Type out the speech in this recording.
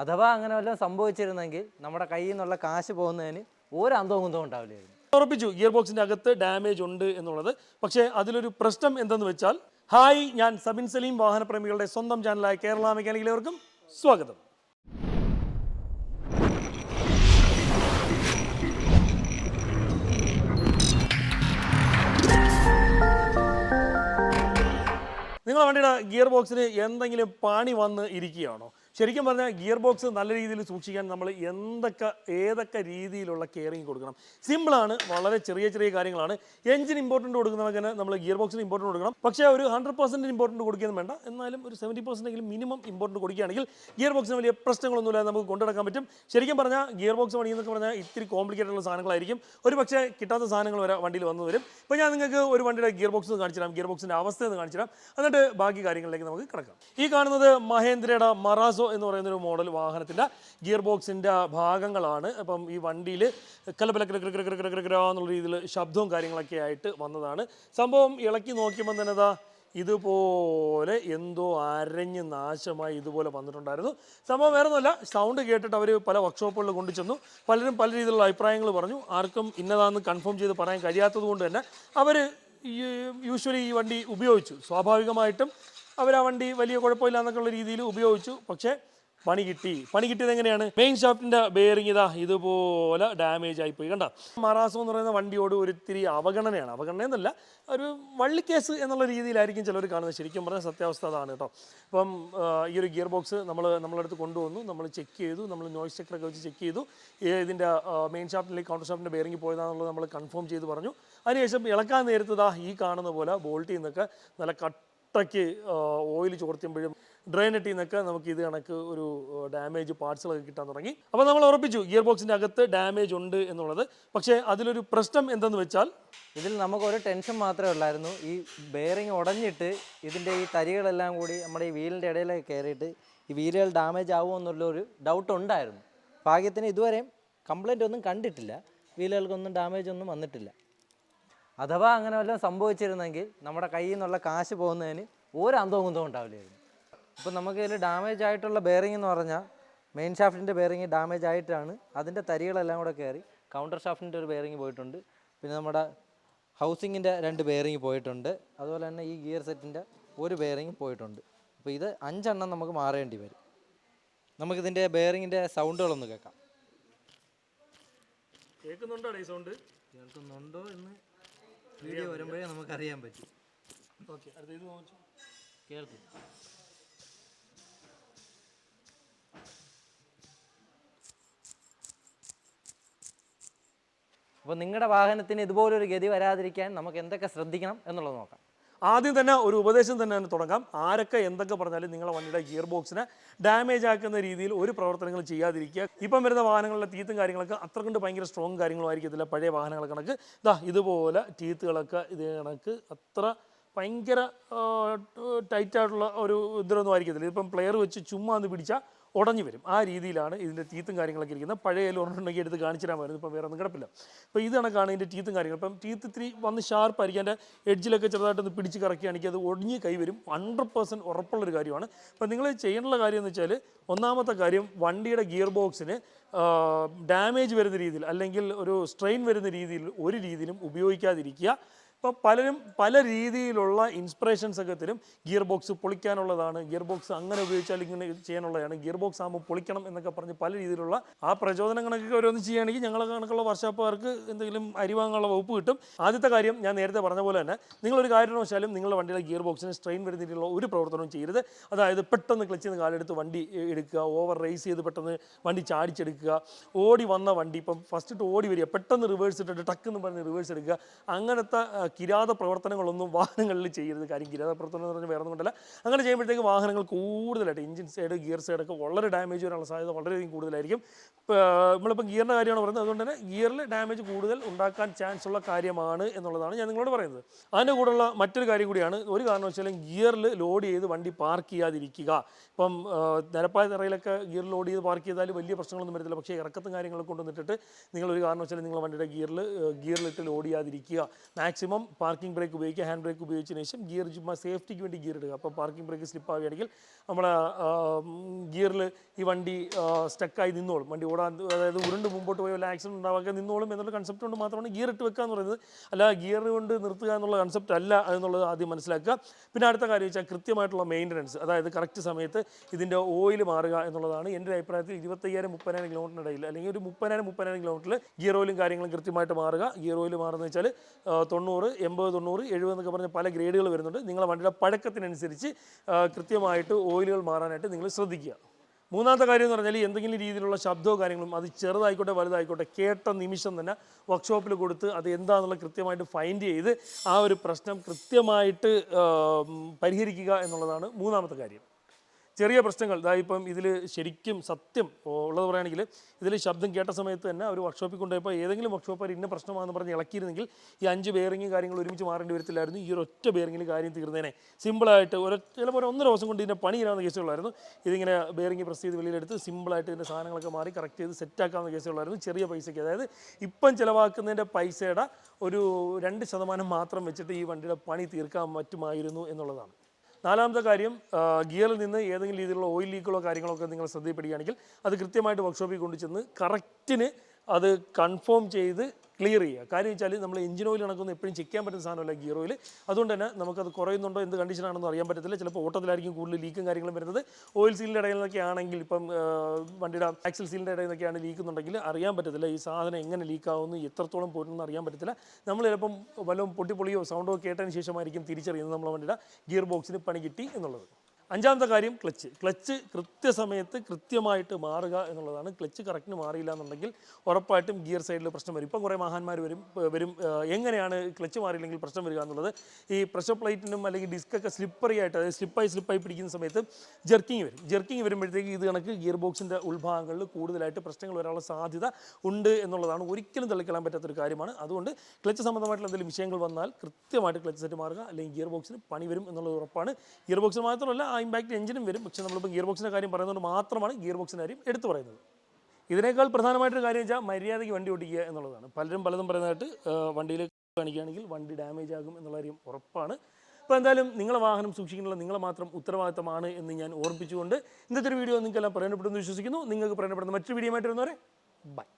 അഥവാ അങ്ങനെ വല്ലതും സംഭവിച്ചിരുന്നെങ്കിൽ നമ്മുടെ കയ്യിൽ നിന്നുള്ള കാശ് പോകുന്നതിന് ഒരു അന്തവും കുന്തവും ഉണ്ടാവില്ലായിരുന്നു. ഉറപ്പിച്ചു ഗിയർ ബോക്സിന്റെ അകത്ത് ഡാമേജ് ഉണ്ട് എന്നുള്ളത്. പക്ഷേ അതിലൊരു പ്രശ്നം എന്തെന്ന് വെച്ചാൽ ഹായ് ഞാൻ സബിൻ സലീം വാഹനപ്രേമികളുടെ സ്വന്തം ചാനലായ കേരള മെക്കാനിക്കലേവർക്കും സ്വാഗതം. നിങ്ങളുടെ വണ്ടിയുടെ ഗിയർ ബോക്സിന് എന്തെങ്കിലും പാണി വന്ന് ഇരിക്കുകയാണോ? ശരിക്കും പറഞ്ഞാൽ ഗിയർ ബോക്സ് നല്ല രീതിയിൽ സൂക്ഷിക്കാൻ നമ്മൾ എന്തൊക്കെ ഏതൊക്കെ രീതിയിലുള്ള കെയറിങ് കൊടുക്കണം. സിമ്പിളാണ് വളരെ ചെറിയ ചെറിയ കാര്യങ്ങളാണ്. എഞ്ചിൻ ഇമ്പോർട്ടന്റ് കൊടുക്കുന്നവർക്ക് നമ്മൾ ഗിയർ ബോക്സിന് ഇമ്പോർട്ടന്റ് കൊടുക്കണം. പക്ഷേ ഒരു ഹൺഡ്രഡ് പെർസെന്റ് ഇമ്പോർട്ടന്റ് കൊടുക്കുകയും വേണ്ട. എന്നാലും ഒരു സെവന്റി പെർസെന്റ് എങ്കിലും മിനിമം ഇമ്പോർട്ടന്റ് കൊടുക്കുകയാണെങ്കിൽ ഗിയർ ബോക്സിന് വലിയ പ്രശ്നങ്ങളൊന്നുമില്ല നമുക്ക് കൊണ്ടുനടക്കാൻ പറ്റും. ശരിക്കും പറഞ്ഞാൽ ഗിയർ ബോക്സ് പണിയെന്നൊക്കെ പറഞ്ഞാൽ ഇത്തിരി കോംപ്ലിക്കേറ്റഡ് ഉള്ള സാധനങ്ങളായിരിക്കും. ഒരു പക്ഷേ കിട്ടാത്ത സാധനങ്ങൾ വരെ വണ്ടിയിൽ വന്നു വരും. ഇപ്പോൾ ഞാൻ നിങ്ങൾക്ക് ഒരു വണ്ടിയുടെ ഗിയർ ബോക്സ് ഒന്ന് കാണിച്ചു തരാം. ഗിയർ ബോക്സിന്റെ അവസ്ഥ ഒന്ന് കാണിച്ചു തരാം. എന്നിട്ട് ബാക്കി കാര്യങ്ങളിലേക്ക് നമുക്ക് കിടക്കാം. ഈ കാണുന്നത് മഹേന്ദ്രയുടെ മറാസോ എന്ന് പറയുന്ന ഒരു മോഡൽ വാഹനത്തിന്റെ ഗിയർ ബോക്സിന്റെ ഭാഗങ്ങളാണ്. അപ്പം ഈ വണ്ടിയിൽ കലപല എന്നുള്ള രീതിയിൽ ശബ്ദവും കാര്യങ്ങളൊക്കെ ആയിട്ട് വന്നതാണ് സംഭവം ഇളക്കി നോക്കിയപ്പോൾ തന്നെ ഇതാ ഇതുപോലെ എന്തോ അരഞ്ഞ് നാശമായി ഇതുപോലെ വന്നിട്ടുണ്ടായിരുന്നു സംഭവം വേറെ ഒന്നുമല്ല സൗണ്ട് കേട്ടിട്ട് അവർ പല വർക്ക്ഷോപ്പുകളിൽ കൊണ്ടു ചെന്നു പലരും പല രീതിയിലുള്ള അഭിപ്രായങ്ങൾ പറഞ്ഞു ആർക്കും ഇന്നതാണെന്ന് കൺഫേം ചെയ്ത് പറയാൻ കഴിയാത്തത് കൊണ്ട് തന്നെ അവർ യൂഷ്വലി ഈ വണ്ടി ഉപയോഗിച്ചു സ്വാഭാവികമായിട്ടും അവർ ആ വണ്ടി വലിയ കുഴപ്പമില്ല എന്നൊക്കെയുള്ള രീതിയിൽ ഉപയോഗിച്ചു. പക്ഷേ പണി കിട്ടി. പണി കിട്ടിയത് എങ്ങനെയാണ്? മെയിൻ ഷാഫ്റ്റിന്റെ ബെയറിംഗ് ഇതാ ഇതുപോലെ ഡാമേജ് ആയി പോയി. കണ്ട? മറാസോ എന്ന് പറയുന്ന വണ്ടിയോട് ഒരിത്തിരി അവഗണനയാണ്. അവഗണന എന്നല്ല ഒരു വള്ളിക്കേസ് എന്നുള്ള രീതിയിലായിരിക്കും ചിലർ കാണുന്നത്. ശരിക്കും പറഞ്ഞ സത്യാവസ്ഥ അതാണ് കേട്ടോ. അപ്പം ഈ ഒരു ഗിയർ ബോക്സ് നമ്മൾ നമ്മളടുത്ത് കൊണ്ടുവന്നു. നമ്മൾ ചെക്ക് ചെയ്തു. നമ്മൾ നോയ്സ് ചെക്കറൊക്കെ വെച്ച് ചെക്ക് ചെയ്തു. ഇതിന്റെ മെയിൻ ഷാഫ്റ്റിലേക്ക് കൗണ്ടർ ഷാഫ്റ്റിന്റെ ബെയറിംഗ് പോയതാണെന്നുള്ളത് നമ്മൾ കൺഫേം ചെയ്ത് പറഞ്ഞു. അതിനുശേഷം ഇളക്കാൻ നേരത്തതാ ഈ കാണുന്ന പോലെ ബോൾട്ടിൽ നിന്നൊക്കെ നല്ല കട്ടയ്ക്ക് ഓയിൽ ചോർത്തുമ്പോഴും ഡ്രെയിനെട്ടിൽ നിന്നൊക്കെ നമുക്ക് ഇത് കണക്ക് ഒരു ഡാമേജ് പാർട്സുകളൊക്കെ കിട്ടാൻ തുടങ്ങി. അപ്പോൾ നമ്മൾ ഉറപ്പിച്ചു ഗിയർ ബോക്സിന്റെ അകത്ത് ഡാമേജ് ഉണ്ട് എന്നുള്ളത്. പക്ഷേ അതിലൊരു പ്രശ്നം എന്തെന്ന് വെച്ചാൽ ഇതിൽ നമുക്ക് ഒരു ടെൻഷൻ മാത്രമേ ഉള്ളായിരുന്നു. ഈ ബെയറിങ് ഉടഞ്ഞിട്ട് ഇതിന്റെ ഈ തരികളെല്ലാം കൂടി നമ്മുടെ ഈ വീലിന്റെ ഇടയിലേക്ക് കയറിയിട്ട് ഈ വീലുകൾ ഡാമേജ് ആവുമോ എന്നുള്ള ഒരു ഡൗട്ട് ഉണ്ടായിരുന്നു. ഭാഗ്യത്തിന് ഇതുവരെയും കംപ്ലൈന്റ് ഒന്നും കണ്ടിട്ടില്ല. വീലുകൾക്കൊന്നും ഡാമേജ് ഒന്നും വന്നിട്ടില്ല. അഥവാ അങ്ങനെ വല്ലതും സംഭവിച്ചിരുന്നെങ്കിൽ നമ്മുടെ കയ്യിൽ നിന്നുള്ള കാശ് പോകുന്നതിന് ഒരു അന്തവും കുന്തവും ഉണ്ടാവില്ലായിരുന്നു. ഇപ്പം നമുക്ക് ഇതിൽ ഡാമേജ് ആയിട്ടുള്ള ബെയറിംഗ് എന്ന് പറഞ്ഞാൽ മെയിൻ ഷാഫ്റ്റിന്റെ ബെയറിംഗ് ഡാമേജ് ആയിട്ടാണ്. അതിന്റെ തരികളെല്ലാം കൂടെ കയറി കൗണ്ടർ ഷാഫ്റ്റിന്റെ ഒരു ബെയറിംഗ് പോയിട്ടുണ്ട്. പിന്നെ നമ്മുടെ ഹൗസിങ്ങിന്റെ രണ്ട് ബെയറിംഗ് പോയിട്ടുണ്ട്. അതുപോലെ തന്നെ ഈ ഗിയർ സെറ്റിന്റെ ഒരു ബെയറിംഗ് പോയിട്ടുണ്ട്. അപ്പോൾ ഇത് അഞ്ചെണ്ണം നമുക്ക് മാറേണ്ടി വരും. നമുക്കിതിന്റെ ബെയറിങ്ങിന്റെ സൗണ്ടുകളൊന്ന് കേൾക്കാം. കേൾക്കുന്നുണ്ടോ ഈ സൗണ്ട് കേൾക്കുന്നുണ്ടോ എന്ന് വീഡിയോ വരുമ്പോഴേ നമുക്ക് അറിയാൻ പറ്റും. ഓക്കെ അടുത്ത ഇത് നോക്കി. കേൾക്കും. അപ്പോൾ നിങ്ങളുടെ വാഹനത്തിന് ഇതുപോലൊരു ഗതി വരാതിരിക്കാൻ നമുക്ക് എന്തൊക്കെ ശ്രദ്ധിക്കണം എന്നുള്ളത് നോക്കാം. ആദ്യം തന്നെ ഒരു ഉപദേശം തന്നെ തുടങ്ങാം. ആരൊക്കെ എന്തൊക്കെ പറഞ്ഞാലും നിങ്ങളെ വണ്ടിയുടെ ഗിയർ ബോക്സിനെ ഡാമേജ് ആക്കുന്ന രീതിയിൽ ഒരു പ്രവർത്തനങ്ങൾ ചെയ്യാതിരിക്കുക. ഇപ്പം വരുന്ന വാഹനങ്ങളുടെ തീത്തും കാര്യങ്ങളൊക്കെ അത്ര കൊണ്ട് ഭയങ്കര സ്ട്രോങ് കാര്യങ്ങളും ആയിരിക്കത്തില്ല. പഴയ വാഹനങ്ങൾ കണക്ക്. ഇതാ ഇതുപോലെ തീത്തുകളൊക്കെ ഇത് കണക്ക് അത്ര ഭയങ്കര ടൈറ്റായിട്ടുള്ള ഒരു ഇതിലൊന്നും ആയിരിക്കത്തില്ല. ഇപ്പം പ്ലെയർ വെച്ച് ചുമ്മാ ഒന്ന് പിടിച്ചാൽ ഉടഞ്ഞു വരും. ആ രീതിയിലാണ് ഇതിന്റെ ടീത്തും കാര്യങ്ങളൊക്കെ ഇരിക്കുന്നത്. പഴയ ലോണുണ്ടെങ്കിൽ എടുത്ത് കാണിച്ചു തരാമായിരുന്നു ഇപ്പം വേറെ ഒന്നും കിടപ്പില്ല. അപ്പോൾ ഇത് കണക്കാണ് ഇതിന്റെ ടീത്തും കാര്യങ്ങളും. ഇപ്പം ടീത്ത് ഇത്തിരി വന്ന് ഷാർപ്പായിരിക്കും അതിന്റെ എഡ്ജിലൊക്കെ ചെറുതായിട്ടൊന്ന് പിടിച്ച് കറക്കുകയാണെങ്കിൽ അത് ഒടിഞ്ഞ് കൈ വരും. ഹൺഡ്രഡ് പെർസെന്റ് ഉറപ്പുള്ളൊരു കാര്യമാണ്. അപ്പം നിങ്ങൾ ചെയ്യേണ്ടുള്ള കാര്യം എന്ന് വെച്ചാൽ ഒന്നാമത്തെ കാര്യം വണ്ടിയുടെ ഗിയർ ബോക്സിന് ഡാമേജ് വരുന്ന രീതിയിൽ അല്ലെങ്കിൽ ഒരു സ്ട്രെയിൻ വരുന്ന രീതിയിൽ ഒരു രീതിയിലും ഉപയോഗിക്കാതിരിക്കുക. ഇപ്പോൾ പലരും പല രീതിയിലുള്ള ഇൻസ്പിറേഷൻസ് ഒക്കെ തരും. ഗിയർ ബോക്സ് പൊളിക്കാനുള്ളതാണ്. ഗിയർ ബോക്സ് അങ്ങനെ ഉപയോഗിച്ചാൽ ഇങ്ങനെ ചെയ്യാനുള്ളതാണ്. ഗിയർ ബോക്സ് ആകുമ്പോൾ പൊളിക്കണം എന്നൊക്കെ പറഞ്ഞ് പല രീതിയിലുള്ള ആ പ്രചോദനങ്ങളൊക്കെ ഓരോന്ന് ചെയ്യുകയാണെങ്കിൽ ഞങ്ങളെ കണക്കുള്ള വർഷാപ്പുകാർക്ക് എന്തെങ്കിലും അരി വാങ്ങാനുള്ള വകുപ്പ് കിട്ടും. ആദ്യത്തെ കാര്യം ഞാൻ നേരത്തെ പറഞ്ഞ പോലെ തന്നെ നിങ്ങളൊരു കാരണവശാലും നിങ്ങളുടെ വണ്ടിയുടെ ഗിയർ ബോക്സിന് സ്ട്രെയിൻ വരുന്ന രീതിയിലുള്ള ഒരു പ്രവർത്തനവും ചെയ്യരുത്. അതായത് പെട്ടെന്ന് ക്ലച്ച് നിന്ന് കാലെടുത്ത് വണ്ടി എടുക്കുക ഓവർ റേസ് ചെയ്ത് പെട്ടെന്ന് വണ്ടി ചാടിച്ചെടുക്കുക ഓടി വന്ന വണ്ടി ഇപ്പം ഫസ്റ്റ് ഇട്ട് ഓടി വരിക പെട്ടെന്ന് റിവേഴ്സ് ഇട്ടിട്ട് ടക്ക് എന്ന് പറഞ്ഞ് റിവേഴ്സ് എടുക്കുക അങ്ങനത്തെ കിരാത പ്രവർത്തനങ്ങളൊന്നും വാഹനങ്ങളിൽ ചെയ്യരുത്. കാര്യം കിരാത പ്രവർത്തനം എന്ന് പറഞ്ഞാൽ വേറെ ഒന്നും അങ്ങനെ ചെയ്യുമ്പോഴത്തേക്ക് വാഹനങ്ങൾ കൂടുതലായിട്ട് എഞ്ചിൻ സൈഡ് ഗിയർ സൈഡൊക്കെ വളരെ ഡാമേജ് വരാനുള്ള സാധ്യത വളരെയധികം കൂടുതലായിരിക്കും. നമ്മളിപ്പോൾ ഗിയറിന്റെ കാര്യമാണ് പറയുന്നത്. അതുകൊണ്ട് തന്നെ ഗിയറിൽ ഡാമേജ് കൂടുതൽ ഉണ്ടാക്കാൻ ചാൻസ് ഉള്ള കാര്യമാണ് എന്നുള്ളതാണ് ഞാൻ നിങ്ങളോട് പറയുന്നത്. അതിന്റെ കൂടെയുള്ള മറ്റൊരു കാര്യം കൂടിയാണ്. ഒരു കാരണം കാരണവശാലും ഗിയറിൽ ലോഡ് ചെയ്ത് വണ്ടി പാർക്ക് ചെയ്യാതിരിക്കുക. ഇപ്പം നിരപ്പായ തറയിലൊക്കെ ഗിയർ ലോഡ് ചെയ്ത് പാർക്ക് ചെയ്താൽ വലിയ പ്രശ്നങ്ങളൊന്നും വരത്തില്ല. പക്ഷേ ഇറക്കത്തും കാര്യങ്ങളൊക്കെ കൊണ്ടുവന്നിട്ട് നിങ്ങൾ ഒരു വെച്ചാൽ നിങ്ങൾ വണ്ടിയുടെ ഗിയറിൽ ഗിയറിലിട്ട് ലോഡ് ചെയ്യാതിരിക്കുക. മാക്സിമം മാക്സിമം പാർക്കിംഗ് ബ്രേക്ക് ഉപയോഗിക്കുക ഹാൻഡ് ബ്രേക്ക് ഉപയോഗിച്ചതിന് ശേഷം ഗിയർ ചുമ്മാ സേഫ്റ്റിക്ക് വേണ്ടി ഗിയർ ഇടുക. അപ്പോൾ പാർക്കിംഗ് ബ്രേക്ക് സ്ലിപ്പ് ആവുകയാണെങ്കിൽ നമ്മൾ ഗിയറിൽ ഈ വണ്ടി സ്റ്റക്കായി നിന്നോളും. വണ്ടി ഓടാൻ അതായത് ഉരുണ്ട് മുമ്പോട്ട് പോയി വല്ല ആക്സിഡന്റ് ഉണ്ടാവാതെ നിന്നോളും എന്നുള്ള കൺസെപ്റ്റ് കൊണ്ട് മാത്രമാണ് ഗിയർ ഇട്ട് വെക്കുക എന്ന് പറയുന്നത്. അല്ല ഗിയർ കൊണ്ട് നിർത്തുക എന്നുള്ള കൺസെപ്റ്റ് അല്ല എന്നുള്ളത് ആദ്യം മനസ്സിലാക്കുക. പിന്നെ അടുത്ത കാര്യം വെച്ചാൽ കൃത്യമായിട്ടുള്ള മെയിന്റനൻസ് അതായത് കറക്റ്റ് സമയത്ത് ഇതിന്റെ ഓയിൽ മാറുക എന്നുള്ളതാണ് എന്റെ അഭിപ്രായത്തിൽ ഇരുപത്തയ്യായിരം മുപ്പതിനായിരം കിലോമീറ്ററിനിടയിൽ അല്ലെങ്കിൽ ഒരു മുപ്പതിനായിരം മുപ്പതിനായിരം കിലോമീറ്ററിൽ ഗിയർ ഓയിലും കാര്യങ്ങളും കൃത്യമായിട്ട് മാറുക. ഗിയർ ഓയിൽ മാറുന്നത് വെച്ചാൽ ആ, തൊണ്ണൂറ് എൺപത് തൊണ്ണൂറ് എഴുപത് എന്നൊക്കെ പറഞ്ഞ പല ഗ്രേഡുകൾ വരുന്നുണ്ട്. നിങ്ങളുടെ വണ്ടിയുടെ പഴക്കത്തിനനുസരിച്ച് കൃത്യമായിട്ട് ഓയിലുകൾ മാറാനായിട്ട് നിങ്ങൾ ശ്രദ്ധിക്കുക. മൂന്നാമത്തെ കാര്യം എന്ന് പറഞ്ഞാൽ എന്തെങ്കിലും രീതിയിലുള്ള ശബ്ദമോ കാര്യങ്ങളും അത് ചെറുതായിക്കോട്ടെ വലുതായിക്കോട്ടെ കേട്ട നിമിഷം തന്നെ വർക്ക്ഷോപ്പിൽ കൊടുത്ത് അത് എന്താണെന്നുള്ള കൃത്യമായിട്ട് ഫൈൻഡ് ചെയ്ത് ആ ഒരു പ്രശ്നം കൃത്യമായിട്ട് പരിഹരിക്കുക എന്നുള്ളതാണ് മൂന്നാമത്തെ കാര്യം. ചെറിയ പ്രശ്നങ്ങൾ. ഇതാ ഇപ്പം ഇതിൽ ശരിക്കും സത്യം ഉള്ളത് പറയുകയാണെങ്കിൽ ഇതിൽ ശബ്ദം കേട്ട സമയത്ത് തന്നെ അവർ വർക്ക്ഷോപ്പിൽ കൊണ്ടുപോയപ്പോൾ ഏതെങ്കിലും വർക്ക്ഷോപ്പർ ഇന്ന പ്രശ്നമാണെന്ന് പറഞ്ഞ് ഇളക്കിയിരുന്നെങ്കിൽ ഈ അഞ്ച് ബെയറിങ്ങും കാര്യങ്ങൾ ഒരുമിച്ച് മാറേണ്ടി വരത്തില്ലായിരുന്നു. ഈ ഒരു ഒറ്റ ബെയറിങ്ങിൽ കാര്യം തീർന്നേനെ. സിമ്പിളായിട്ട് ഒരു ചിലപ്പോൾ ഒന്നര ദിവസം കൊണ്ട് ഇതിന്റെ പണി ഇരാവുന്ന കേസുകളായിരുന്നു ഇതിങ്ങനെ ബെയറിങ് പ്രസ് ചെയ്ത് വെളിയിലെടുത്ത് സിമ്പിളായിട്ട് ഇതിന്റെ സാധനങ്ങളൊക്കെ മാറി കറക്റ്റ് ചെയ്ത് സെറ്റാക്കാവുന്ന കേസുകളായിരുന്നു ചെറിയ പൈസയ്ക്ക്. അതായത് ഇപ്പം ചിലവാക്കുന്നതിന്റെ പൈസയുടെ ഒരു രണ്ട് ശതമാനം മാത്രം വെച്ചിട്ട് ഈ വണ്ടിയുടെ പണി തീർക്കാൻ പറ്റുമായിരുന്നു എന്നുള്ളതാണ്. നാലാമത്തെ കാര്യം ഗിയറിൽ നിന്ന് ഏതെങ്കിലും രീതിയിലുള്ള ഓയിൽ ലീക്കുകളോ കാര്യങ്ങളോ ഒക്കെ നിങ്ങൾ ശ്രദ്ധയിൽപ്പെടുകയാണെങ്കിൽ അത് കൃത്യമായിട്ട് വർക്ക്ഷോപ്പിൽ കൊണ്ടുചെന്ന് കറക്റ്റിന് അത് കൺഫേം ചെയ്ത് ക്ലിയർ ചെയ്യുക. കാര്യം വെച്ചാൽ നമ്മൾ എഞ്ചിൻ ഓയിൽ കണക്കൊന്നും എപ്പോഴും ചെക്ക് ചെയ്യാൻ പറ്റുന്ന സാധനമല്ല ഗിയർ ഓയിൽ അതുകൊണ്ട് തന്നെ നമുക്കത് കുറയുന്നുണ്ടോ എന്ത് കണ്ടീഷനാണെന്ന് അറിയാൻ പറ്റത്തില്ല. ചിലപ്പോൾ ഓട്ടത്തിലായിരിക്കും കൂടുതൽ ലീക്കും കാര്യങ്ങളും വരുന്നത്. ഓയിൽ സീലിന്റെ ഇടയിൽ നിന്നൊക്കെ ആണെങ്കിൽ ഇപ്പം വണ്ടിയുടെ ആക്സിൽ സീലിന്റെ ഇടയിൽ നിന്നൊക്കെയാണ് ലീക്കുന്നുണ്ടെങ്കിൽ അറിയാൻ പറ്റത്തില്ല ഈ സാധനം എങ്ങനെ ലീക്കാവുന്നു എത്രത്തോളം പോയിട്ടുണ്ടെന്ന് അറിയാൻ പറ്റത്തില്ല. നമ്മൾ ചിലപ്പം വല്ലതും പൊട്ടിപ്പൊളിയോ സൗണ്ടോ കേട്ടതിന് ശേഷമായിരിക്കും തിരിച്ചറിയുന്നത് നമ്മളെ വണ്ടിയുടെ ഗിയർ ബോക്സിന് പണി കിട്ടി എന്നുള്ളത്. അഞ്ചാമത്തെ കാര്യം ക്ലച്ച്. ക്ലച്ച് കൃത്യസമയത്ത് കൃത്യമായിട്ട് മാറുക എന്നുള്ളതാണ്. ക്ലച്ച് കറക്റ്റിന് മാറിയില്ല എന്നുണ്ടെങ്കിൽ ഉറപ്പായിട്ടും ഗിയർ സൈഡിൽ പ്രശ്നം വരും. ഇപ്പം കുറേ മഹാന്മാർ വരും വരും എങ്ങനെയാണ് ക്ലച്ച് മാറിയില്ലെങ്കിൽ പ്രശ്നം വരിക എന്നുള്ളത്. ഈ പ്രഷർ പ്ലേറ്റിനും അല്ലെങ്കിൽ ഡിസ്കൊക്കെ സ്ലിപ്പറി ആയിട്ട് അതായത് സ്ലിപ്പായി സ്ലിപ്പായി പിടിക്കുന്ന സമയത്ത് ജെർക്കിങ് വരും. ജെർക്കിങ് വരുമ്പോഴത്തേക്ക് ഇത് കണക്ക് ഗിയർ ബോക്സിന്റെ ഉൾഭാഗങ്ങളിൽ കൂടുതലായിട്ട് പ്രശ്നങ്ങൾ വരാനുള്ള സാധ്യത ഉണ്ട് എന്നുള്ളതാണ്. ഒരിക്കലും തള്ളിക്കളയാൻ പറ്റാത്തൊരു കാര്യമാണ്. അതുകൊണ്ട് ക്ലച്ച് സംബന്ധമായിട്ടുള്ള എന്തെങ്കിലും വിഷയങ്ങൾ വന്നാൽ കൃത്യമായിട്ട് ക്ലച്ച് സെറ്റ് മാറുക. അല്ലെങ്കിൽ ഗിയർ ബോക്സിന് പണി വരും എന്നുള്ളത് ഉറപ്പാണ്. ഗിയർ ബോക്സിന് മാത്രമല്ല ആ ഇമ്പാക്റ്റ് എഞ്ചിനും വരും. പക്ഷേ നമ്മളിപ്പോൾ ഗിയർ ബോക്സിന്റെ കാര്യം പറയുന്നതുകൊണ്ട് മാത്രമാണ് ഗിയർ ബോക്സിന്റെ കാര്യം എടുത്തു പറയുന്നത്. ഇതിനേക്കാൾ പ്രധാനമായിട്ടൊരു കാര്യം വെച്ചാൽ മര്യാദയ്ക്ക് വണ്ടി ഓടിക്കുക എന്നുള്ളതാണ്. പലരും പലതും പറയുന്നതായിട്ട് വണ്ടിയിൽ കാണിക്കുകയാണെങ്കിൽ വണ്ടി ഡാമേജ് ആകും എന്നുള്ള കാര്യം ഉറപ്പാണ്. അപ്പോൾ എന്തായാലും നിങ്ങളെ വാഹനം സൂക്ഷിക്കാനുള്ള നിങ്ങളെ മാത്രം ഉത്തരവാദിത്തമാണ് എന്ന് ഞാൻ ഓർപ്പിച്ചുകൊണ്ട് ഇന്നത്തെ ഒരു വീഡിയോ നിങ്ങൾക്കെല്ലാം പ്രയോജനപ്പെടുമെന്ന് വിശ്വസിക്കുന്നു. നിങ്ങൾക്ക് പ്രയോജനപ്പെടുന്ന മറ്റൊരു വീഡിയോ ആയിട്ട് വരുന്നവരെ ബൈ